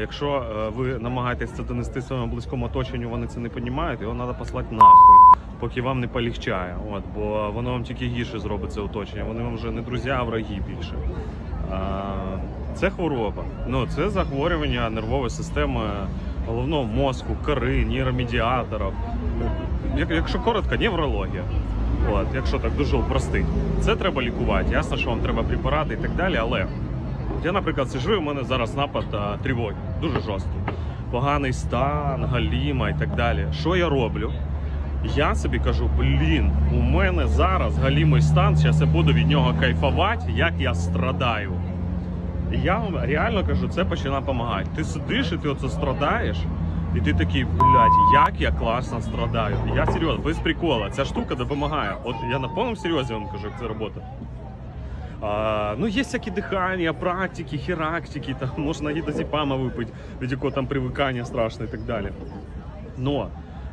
якщо е, ви намагаєтесь це донести своєму близькому оточенню, вони це не розуміють, його треба послати нахуй, поки вам не полегчає. От, бо воно вам тільки гірше зробить це оточення. Вони вам вже не друзі, а враги більше. Це хвороба. Ну, це захворювання нервової системи головного мозку, кори, нейромедіаторів. Як- Якщо коротко, неврологія. От, якщо так дуже простий. Це треба лікувати. Ясно, що вам треба препарати і так далі, але я, наприклад, сижу, у мене зараз напад тривоги, дуже жорсткий. Поганий стан, галіма і так далі. Що я роблю? Я собі кажу, блін, у мене зараз галімий стан, зараз я буду від нього кайфувати, як я страдаю. І я вам реально кажу, це починає допомагати. Ти сидиш і ти оце страдаєш, і ти такий, блядь, як я класно страдаю. І я серйозно, без прикола, ця штука допомагає. От я на повному серйозі вам кажу, як це робота. А, ну, є всякі дихання, практики, хірактики, там можна гідозіпама випити, від якого там привикання страшне і так далі. Но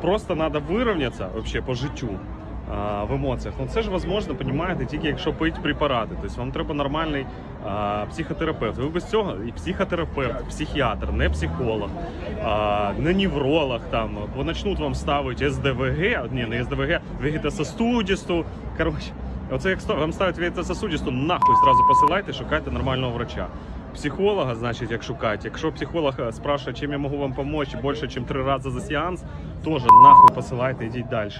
просто треба вирівнятися вообще по життю. а, В емоціях. Ну це ж можливо, понімаєте, тільки якщо пити препарати. Тобто вам треба нормальний а, психотерапевт. Ви без цього і психотерапевт, психіатр, не психолог, а, не невролог там, бо почнуть вам ставити СДВГ, ні, не СДВГ, вегетососудисту. Коротше, оце як вам ставить вегетососудисту, нахуй зразу посилайте, шукайте нормального врача. Психолога, значить, як шукати. Якщо психолог е, спрашиває, чим я можу вам допомогти більше, ніж три рази за сеанс, теж нахуй посилайте, йдіть далі.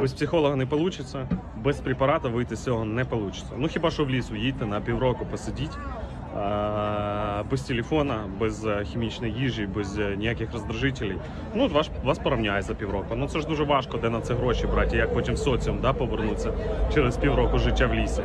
Без психолога не вийде, без препарата вийти з цього не вийде. Ну хіба що в ліс уїдьте на півроку посидіть. Без телефона, без е, хімічної їжі, без е, ніяких роздражителей. Ну, вас, вас порівняє за півроку. Ну це ж дуже важко, де на це гроші брати, як потім соціум да, повернутися через півроку життя в лісі.